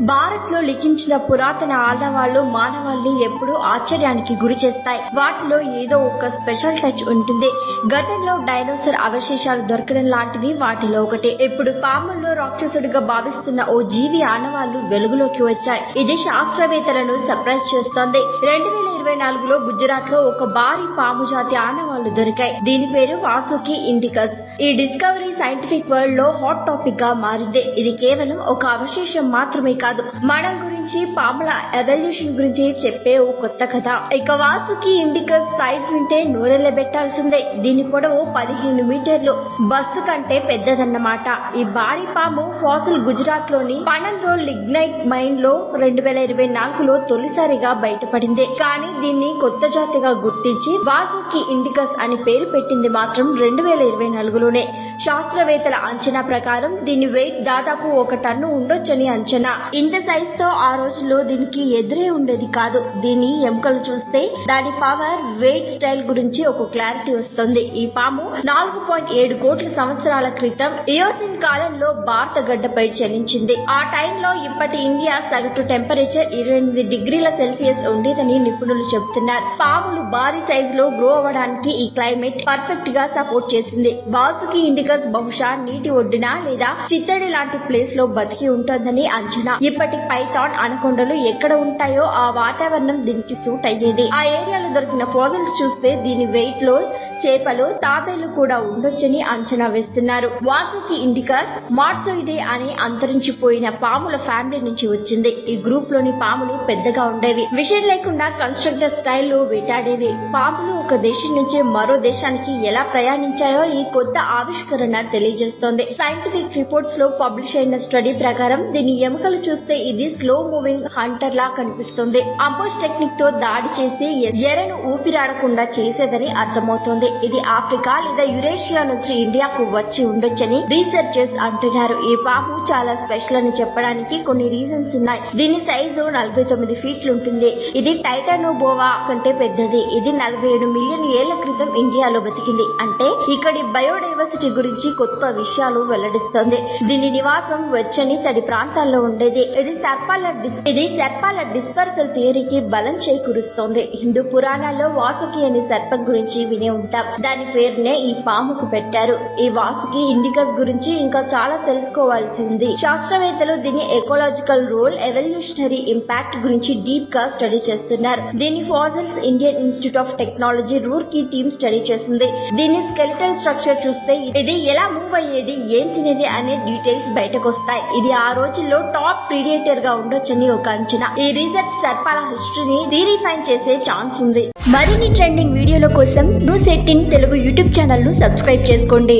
భారత్లో లిఖించిన పురాతన ఆనవాళ్ళు మానవాళ్ళు ఎప్పుడూ ఆశ్చర్యానికి గురి చేస్తాయి. వాటిలో ఏదో ఒక స్పెషల్ టచ్ ఉంటుంది. గతంలో డైనోసర్ అవశేషాలు దొరకడం లాంటివి వాటిలో ఒకటి. ఇప్పుడు పాముల్లో రాక్షసుడిగా భావిస్తున్న ఓ జీవి ఆనవాళ్ళు వెలుగులోకి వచ్చాయి. ఇది శాస్త్రవేత్తలను సర్ప్రైజ్ చేస్తోంది. రెండు వేల ఇరవై నాలుగులో గుజరాత్లో ఒక భారీ పాము జాతి ఆనవాళ్ళు దొరికాయి. దీని పేరు వాసుకి ఇండికస్. ఈ డిస్కవరీ సైంటిఫిక్ వరల్డ్లో హాట్ టాపిక్గా మారింది. ఇది కేవలం ఒక అవశేషం మాత్రమే కాదు. మనం గురించి పాముల ఎవల్యూషన్ గురించి చెప్పే ఓ కొత్త కథ. ఇక వాసుకి ఇండికస్ సైజ్ వింటే నూరెళ్ళ పెట్టాల్సిందే. దీని పొడవు పదిహేను మీటర్లు. బస్సు కంటే పెద్దదన్నమాట. ఈ భారీ పాము ఫాసిల్ గుజరాత్లోని పనంలో లిగ్నైట్ మైన్లో రెండు వేల ఇరవై నాలుగులో తొలిసారిగా బయటపడింది. కానీ దీన్ని కొత్త జాతిగా గుర్తించి వాసుకి ఇండికస్ అని పేరు పెట్టింది మాత్రం రెండు వేల ఇరవై నాలుగులోనే. శాస్త్రవేత్తల అంచనా ప్రకారం దీని వెయిట్ దాదాపు ఒక టన్ను ఉండొచ్చని అంచనా. ఇంత సైజ్తో ఆ రోజుల్లో దీనికి ఎదురే ఉండేది కాదు. దీని ఎముకలు చూస్తే దాని పవర్ వెయిట్ స్టైల్ గురించి ఒక క్లారిటీ వస్తుంది. ఈ పాము నాలుగు పాయింట్ ఏడు కోట్ల సంవత్సరాల క్రితం ఇయోసిన్ కాలంలో భారత గడ్డపై చలించింది ఆ టైంలో ఇప్పటి ఇండియా సగటు టెంపరేచర్ ఇరవై ఎనిమిది డిగ్రీల సెల్సియస్ ఉండేదని నిపుణులు చెబుతున్నారు. పాములు భారీ సైజ్లో గ్రో అవ్వడానికి ఈ క్లైమేట్ పర్ఫెక్ట్గా సపోర్ట్ చేసింది. వాసుకి ఇండికస్ బహుశా నీటి ఒడ్డున లేదా చిత్తడి లాంటి ప్లేస్లో బతికి ఉంటుందని అంచనా. ఇప్పటి పైథాన్ అనకొండలు ఎక్కడ ఉంటాయో ఆ వాతావరణం దీనికి సూట్ అయ్యేది. ఆ ఏరియాలో దొరికిన ఫోజల్స్ చూస్తే దీని వెయిట్లో చేపలు తాబేళ్ళు కూడా ఉండొచ్చని అంచనా వేస్తున్నారు. వాసుకి ఇండికస్ మార్సోయిడే అని అంతరించిపోయిన పాముల ఫ్యామిలీ నుంచి వచ్చింది. ఈ గ్రూప్లోని పాములు పెద్దగా ఉండేవి. విషయం లేకుండా కన్స్ట్రక్టర్ స్టైల్లో వేటాడేవి. పాములు ఒక దేశం నుంచి మరో దేశానికి ఎలా ప్రయాణించాయో ఈ కొత్త ఆవిష్కరణ తెలియజేస్తోంది. సైంటిఫిక్ రిపోర్ట్స్లో పబ్లిష్ అయిన స్టడీ ప్రకారం దీని ఎముకలు చూస్తే ఇది స్లో మూవింగ్ హంటర్ లా కనిపిస్తుంది. అంపోజ్ టెక్నిక్తో దాడి చేసి ఎరను ఊపిరాడకుండా చేసేదని అర్థమవుతోంది. ఇది ఆఫ్రికా లేదా యురేషియా నుంచి ఇండియాకు వచ్చి ఉండొచ్చని రీసెర్చర్స్ అంటున్నారు. ఈ పాము చాలా స్పెషల్ అని చెప్పడానికి కొన్ని రీజన్స్ ఉన్నాయి. దీని సైజు నలభై తొమ్మిది ఫీట్లు ఉంటుంది ఇది టైటానోబోవా కంటే పెద్దది. ఇది నలభై ఏడు మిలియన్ ఏళ్ళ క్రితం ఇండియాలో బతికింది. అంటే ఇక్కడి బయోడైవర్సిటీ గురించి కొత్త విషయాలు వెల్లడిస్తోంది. దీని నివాసం వెచ్చని తడి ప్రాంతాల్లో ఉండేది. ఇది సర్పాల ఇది సర్పాల డిస్పర్సల్ థియరీకి బలం చేకూరుస్తోంది. హిందూ పురాణాల్లో వాసుకి అనే సర్పం గురించి వినే ఉంటాం దాని పేరునే ఈ పాముకు పెట్టారు. ఈ వాసుకి ఇండికస్ గురించి ఇంకా చాలా తెలుసుకోవాల్సి ఉంది శాస్త్రవేత్తలు దీని ఎకోలాజికల్ రోల్ ఎవల్యూషనరీ ఇంపాక్ట్ గురించి డీప్గా స్టడీ చేస్తున్నారు. దీని fossils Indian Institute of Technology Roorkee team study చేసింది. దీని స్కెలిటల్ స్ట్రక్చర్ చూస్తే ఇది ఎలా మూవ్ అయ్యేది ఏం తినేది అనే డీటెయిల్స్ బయటకు వస్తాయి ఇది ఆ రోజుల్లో టాప్ ప్రిడియేటర్గా ఉండొచ్చని ఒక అంచనా. ఈ రీసెర్చ్ సర్పాల హిస్టరీని రీరిఫైన్ చేసే ఛాన్స్ ఉంది. మరిన్ని ట్రెండింగ్ వీడియోల కోసం న్యూస్ ఇన్ తెలుగు యూట్యూబ్ ఛానల్ను సబ్స్క్రైబ్ చేసుకోండి.